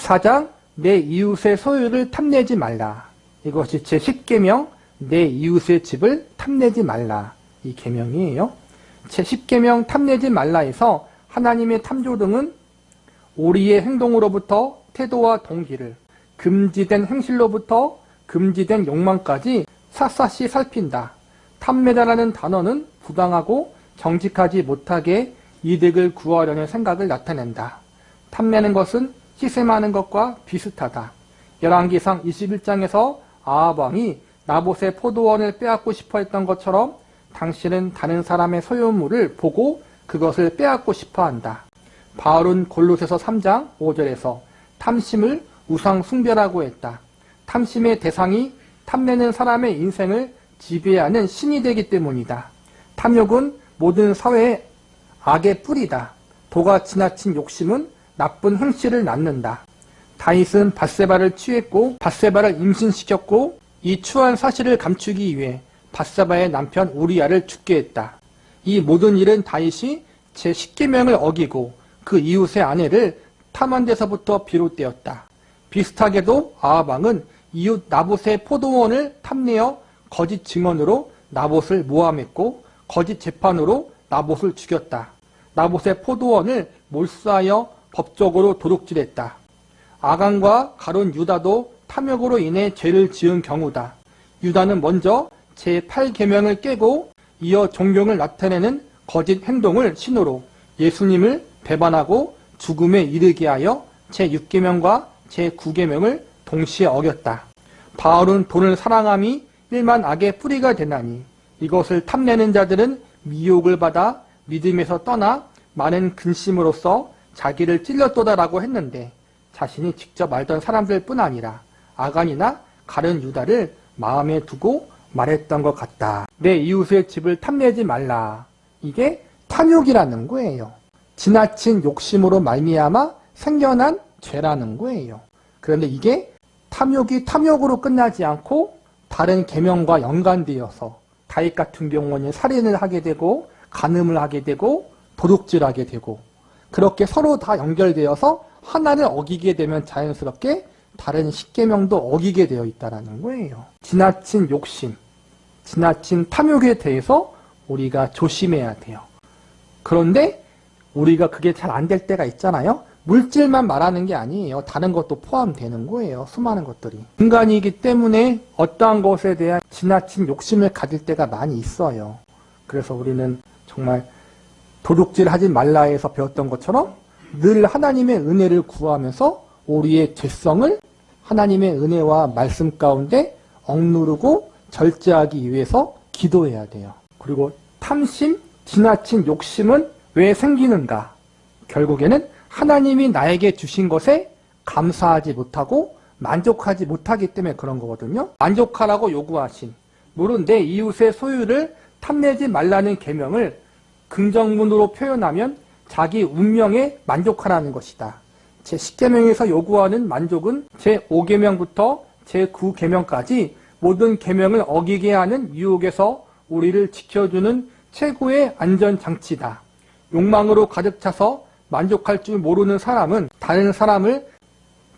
14장 내 이웃의 소유를 탐내지 말라. 이것이 제 10계명 내 이웃의 집을 탐내지 말라. 이 계명이에요. 제 10계명 탐내지 말라에서 하나님의 탐조 등은 우리의 행동으로부터 태도와 동기를 금지된 행실로부터 금지된 욕망까지 샅샅이 살핀다. 탐매다라는 단어는 부당하고 정직하지 못하게 이득을 구하려는 생각을 나타낸다. 탐내는 것은 시샘하는 것과 비슷하다. 열왕기상 21장에서 아합왕이 나봇의 포도원을 빼앗고 싶어 했던 것처럼 당신은 다른 사람의 소유물을 보고 그것을 빼앗고 싶어 한다. 바울은 골로새서 3장 5절에서 탐심을 우상 숭배라고 했다. 탐심의 대상이 탐내는 사람의 인생을 지배하는 신이 되기 때문이다. 탐욕은 모든 사회의 악의 뿌리다. 도가 지나친 욕심은 나쁜 행실을 낳는다. 다윗은 바세바를 취했고 바세바를 임신시켰고 이 추한 사실을 감추기 위해 바세바의 남편 우리아를 죽게 했다. 이 모든 일은 다윗이 제 10계명을 어기고 그 이웃의 아내를 탐한 데서부터 비롯되었다. 비슷하게도 아하방은 이웃 나봇의 포도원을 탐내어 거짓 증언으로 나봇을 모함했고 거짓 재판으로 나봇을 죽였다. 나봇의 포도원을 몰수하여 법적으로 도둑질했다. 아간과 가론 유다도 탐욕으로 인해 죄를 지은 경우다. 유다는 먼저 제8계명을 깨고 이어 존경을 나타내는 거짓 행동을 신호로 예수님을 배반하고 죽음에 이르게 하여 제6계명과 제9계명을 동시에 어겼다. 바울은 돈을 사랑함이 일만 악의 뿌리가 되나니 이것을 탐내는 자들은 미혹을 받아 믿음에서 떠나 많은 근심으로써 자기를 찔렀도다라고 했는데 자신이 직접 알던 사람들 뿐 아니라 아간이나 가른 유다를 마음에 두고 말했던 것 같다. 내 이웃의 집을 탐내지 말라. 이게 탐욕이라는 거예요. 지나친 욕심으로 말미암아 생겨난 죄라는 거예요. 그런데 이게 탐욕이 탐욕으로 끝나지 않고 다른 계명과 연관되어서 다윗 같은 경우는 살인을 하게 되고 간음을 하게 되고 도둑질하게 되고 그렇게 서로 다 연결되어서 하나를 어기게 되면 자연스럽게 다른 십계명도 어기게 되어 있다라는 거예요. 지나친 욕심, 지나친 탐욕에 대해서 우리가 조심해야 돼요. 그런데 우리가 그게 잘 안 될 때가 있잖아요. 물질만 말하는 게 아니에요. 다른 것도 포함되는 거예요. 수많은 것들이. 인간이기 때문에 어떠한 것에 대한 지나친 욕심을 가질 때가 많이 있어요. 그래서 우리는 정말 도둑질 하지 말라 해서 배웠던 것처럼 늘 하나님의 은혜를 구하면서 우리의 죄성을 하나님의 은혜와 말씀 가운데 억누르고 절제하기 위해서 기도해야 돼요. 그리고 탐심, 지나친 욕심은 왜 생기는가? 결국에는 하나님이 나에게 주신 것에 감사하지 못하고 만족하지 못하기 때문에 그런 거거든요. 만족하라고 요구하신 물론 내 이웃의 소유를 탐내지 말라는 계명을 긍정문으로 표현하면 자기 운명에 만족하라는 것이다. 제 10계명에서 요구하는 만족은 제 5계명부터 제 9계명까지 모든 계명을 어기게 하는 유혹에서 우리를 지켜주는 최고의 안전장치다. 욕망으로 가득 차서 만족할 줄 모르는 사람은 다른 사람을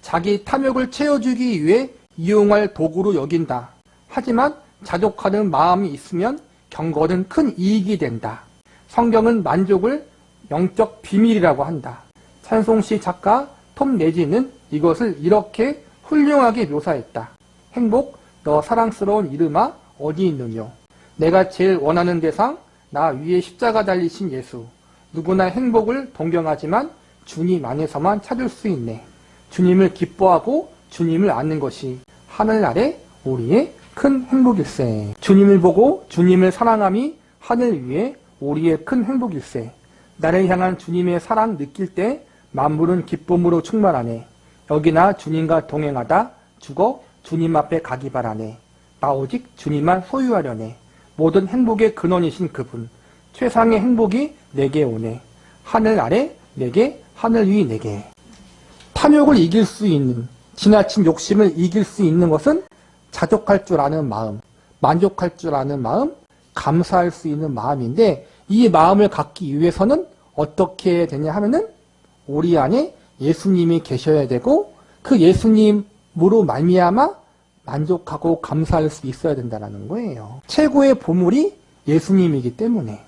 자기 탐욕을 채워주기 위해 이용할 도구로 여긴다. 하지만 자족하는 마음이 있으면 경건은 큰 이익이 된다. 성경은 만족을 영적 비밀이라고 한다. 찬송시 작가 톰 네지는 이것을 이렇게 훌륭하게 묘사했다. 행복, 너 사랑스러운 이름아 어디 있느뇨? 내가 제일 원하는 대상, 나 위에 십자가 달리신 예수. 누구나 행복을 동경하지만 주님 안에서만 찾을 수 있네. 주님을 기뻐하고 주님을 아는 것이 하늘 아래 우리의 큰 행복일세. 주님을 보고 주님을 사랑함이 하늘 위에 우리의 큰 행복일세. 나를 향한 주님의 사랑 느낄 때 만물은 기쁨으로 충만하네. 여기나 주님과 동행하다 죽어 주님 앞에 가기 바라네. 나 오직 주님만 소유하려네. 모든 행복의 근원이신 그분. 최상의 행복이 내게 오네. 하늘 아래 내게, 하늘 위 내게. 탐욕을 이길 수 있는, 지나친 욕심을 이길 수 있는 것은 자족할 줄 아는 마음, 만족할 줄 아는 마음, 감사할 수 있는 마음인데 이 마음을 갖기 위해서는 어떻게 되냐 하면은 우리 안에 예수님이 계셔야 되고 그 예수님으로 말미암아 만족하고 감사할 수 있어야 된다는 거예요. 최고의 보물이 예수님이기 때문에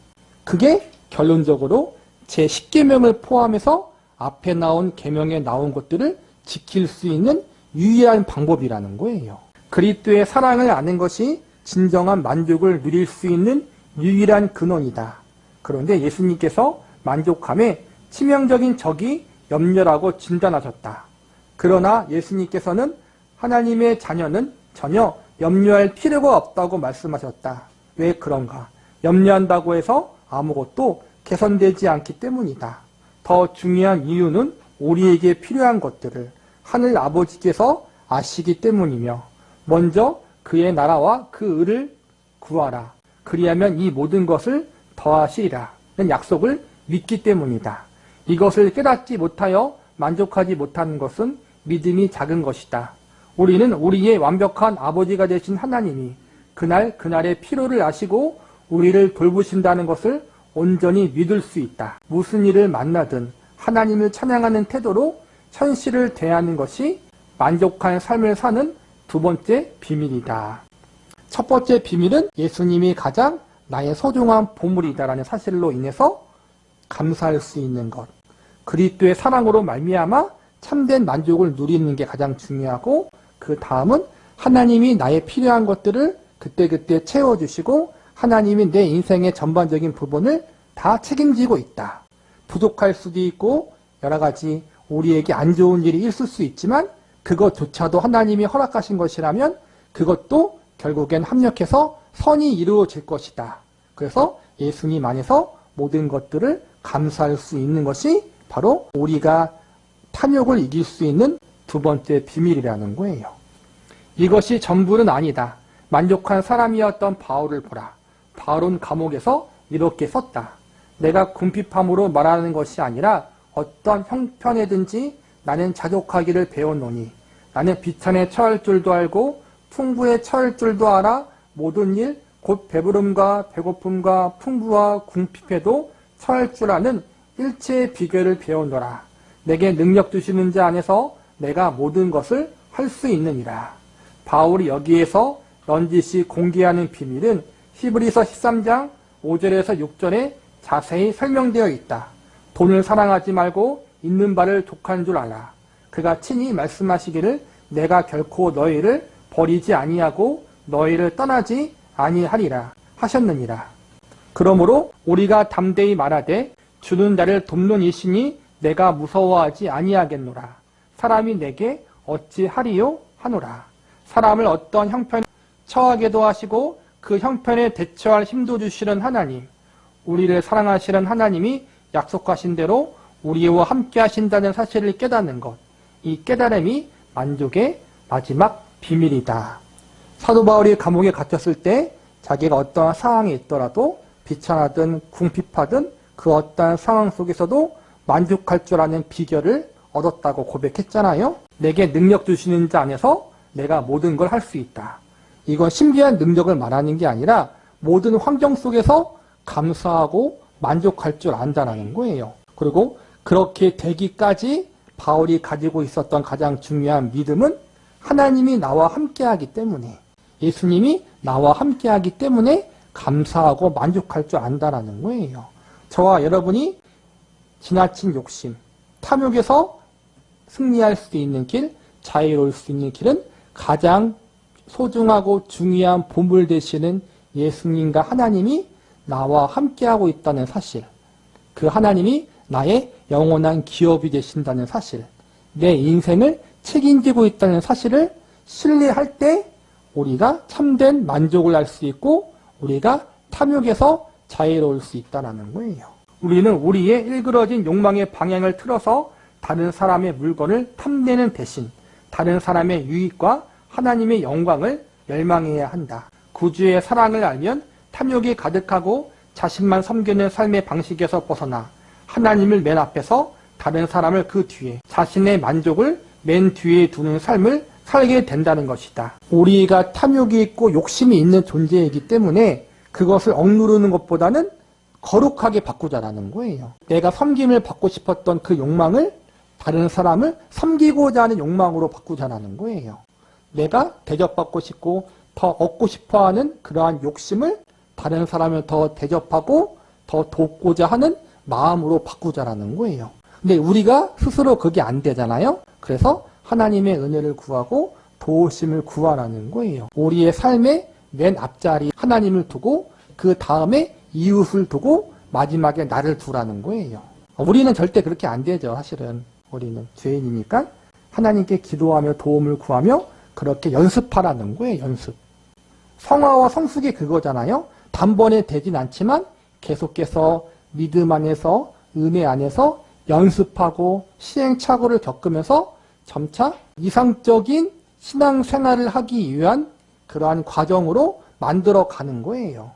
그게 결론적으로 제 10계명을 포함해서 앞에 나온 계명에 나온 것들을 지킬 수 있는 유일한 방법이라는 거예요. 그리스도의 사랑을 아는 것이 진정한 만족을 누릴 수 있는 유일한 근원이다. 그런데 예수님께서 만족함에 치명적인 적이 염려라고 진단하셨다. 그러나 예수님께서는 하나님의 자녀는 전혀 염려할 필요가 없다고 말씀하셨다. 왜 그런가? 염려한다고 해서 아무것도 개선되지 않기 때문이다. 더 중요한 이유는 우리에게 필요한 것들을 하늘 아버지께서 아시기 때문이며 먼저 그의 나라와 그 의를 구하라. 그리하면 이 모든 것을 더하시리라. 는 약속을 믿기 때문이다. 이것을 깨닫지 못하여 만족하지 못하는 것은 믿음이 작은 것이다. 우리는 우리의 완벽한 아버지가 되신 하나님이 그날 그날의 필요를 아시고 우리를 돌보신다는 것을 온전히 믿을 수 있다. 무슨 일을 만나든 하나님을 찬양하는 태도로 현실을 대하는 것이 만족한 삶을 사는 두 번째 비밀이다. 첫 번째 비밀은 예수님이 가장 나의 소중한 보물이다라는 사실로 인해서 감사할 수 있는 것. 그리스도의 사랑으로 말미암아 참된 만족을 누리는 게 가장 중요하고 그 다음은 하나님이 나의 필요한 것들을 그때그때 채워주시고 하나님이 내 인생의 전반적인 부분을 다 책임지고 있다. 부족할 수도 있고 여러 가지 우리에게 안 좋은 일이 있을 수 있지만 그것조차도 하나님이 허락하신 것이라면 그것도 결국엔 합력해서 선이 이루어질 것이다. 그래서 예수님 안에서 모든 것들을 감사할 수 있는 것이 바로 우리가 탐욕을 이길 수 있는 두 번째 비밀이라는 거예요. 이것이 전부는 아니다. 만족한 사람이었던 바울을 보라. 바울은 감옥에서 이렇게 썼다. 내가 궁핍함으로 말하는 것이 아니라 어떤 형편에든지 나는 자족하기를 배웠노니 나는 비천에 처할 줄도 알고 풍부에 처할 줄도 알아 모든 일 곧 배부름과 배고픔과 풍부와 궁핍에도 처할 줄 아는 일체의 비결을 배우노라. 내게 능력 주시는 자 안에서 내가 모든 것을 할 수 있느니라. 바울이 여기에서 넌지시 공개하는 비밀은 히브리서 13장 5절에서 6절에 자세히 설명되어 있다. 돈을 사랑하지 말고 있는 바를 족한 줄 알아. 그가 친히 말씀하시기를 내가 결코 너희를 버리지 아니하고 너희를 떠나지 아니하리라 하셨느니라. 그러므로 우리가 담대히 말하되 주는 나를 돕는 이시니 내가 무서워하지 아니하겠노라. 사람이 내게 어찌하리요 하노라. 사람을 어떤 형편에 처하게도 하시고 그 형편에 대처할 힘도 주시는 하나님, 우리를 사랑하시는 하나님이 약속하신 대로 우리와 함께 하신다는 사실을 깨닫는 것. 이 깨달음이 만족의 마지막 비밀이다. 사도 바울이 감옥에 갇혔을 때 자기가 어떠한 상황에 있더라도 비천하든 궁핍하든 그 어떠한 상황 속에서도 만족할 줄 아는 비결을 얻었다고 고백했잖아요. 내게 능력 주시는 자 안에서 내가 모든 걸 할 수 있다. 이건 신비한 능력을 말하는 게 아니라 모든 환경 속에서 감사하고 만족할 줄 안다는 거예요. 그리고 그렇게 되기까지 바울이 가지고 있었던 가장 중요한 믿음은 하나님이 나와 함께하기 때문에 예수님이 나와 함께하기 때문에 감사하고 만족할 줄 안다라는 거예요. 저와 여러분이 지나친 욕심, 탐욕에서 승리할 수 있는 길, 자유로울 수 있는 길은 가장 소중하고 중요한 보물 되시는 예수님과 하나님이 나와 함께하고 있다는 사실. 그 하나님이 나의 영원한 기업이 되신다는 사실. 내 인생을 책임지고 있다는 사실을 신뢰할 때 우리가 참된 만족을 할 수 있고 우리가 탐욕에서 자유로울 수 있다는 거예요. 우리는 우리의 일그러진 욕망의 방향을 틀어서 다른 사람의 물건을 탐내는 대신 다른 사람의 유익과 하나님의 영광을 열망해야 한다. 구주의 사랑을 알면 탐욕이 가득하고 자신만 섬기는 삶의 방식에서 벗어나 하나님을 맨 앞에서 다른 사람을 그 뒤에 자신의 만족을 맨 뒤에 두는 삶을 살게 된다는 것이다. 우리가 탐욕이 있고 욕심이 있는 존재이기 때문에 그것을 억누르는 것보다는 거룩하게 바꾸자라는 거예요. 내가 섬김을 받고 싶었던 그 욕망을 다른 사람을 섬기고자 하는 욕망으로 바꾸자라는 거예요. 내가 대접받고 싶고 더 얻고 싶어 하는 그러한 욕심을 다른 사람을 더 대접하고 더 돕고자 하는 마음으로 바꾸자라는 거예요. 근데 우리가 스스로 그게 안 되잖아요. 그래서 하나님의 은혜를 구하고 도우심을 구하라는 거예요. 우리의 삶의 맨 앞자리 하나님을 두고 그 다음에 이웃을 두고 마지막에 나를 두라는 거예요. 우리는 절대 그렇게 안 되죠. 사실은 우리는 죄인이니까 하나님께 기도하며 도움을 구하며 그렇게 연습하라는 거예요. 연습. 성화와 성숙이 그거잖아요. 단번에 되진 않지만 계속해서 믿음 안에서 은혜 안에서 연습하고 시행착오를 겪으면서 점차 이상적인 신앙생활을 하기 위한 그러한 과정으로 만들어 가는 거예요.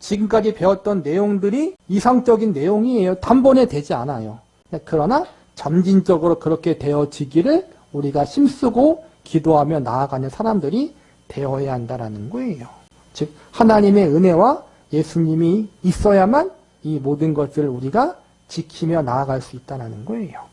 지금까지 배웠던 내용들이 이상적인 내용이에요. 단번에 되지 않아요. 그러나 점진적으로 그렇게 되어지기를 우리가 힘쓰고 기도하며 나아가는 사람들이 되어야 한다라는 거예요. 즉 하나님의 은혜와 예수님이 있어야만 이 모든 것을 우리가 지키며 나아갈 수 있다는 거예요.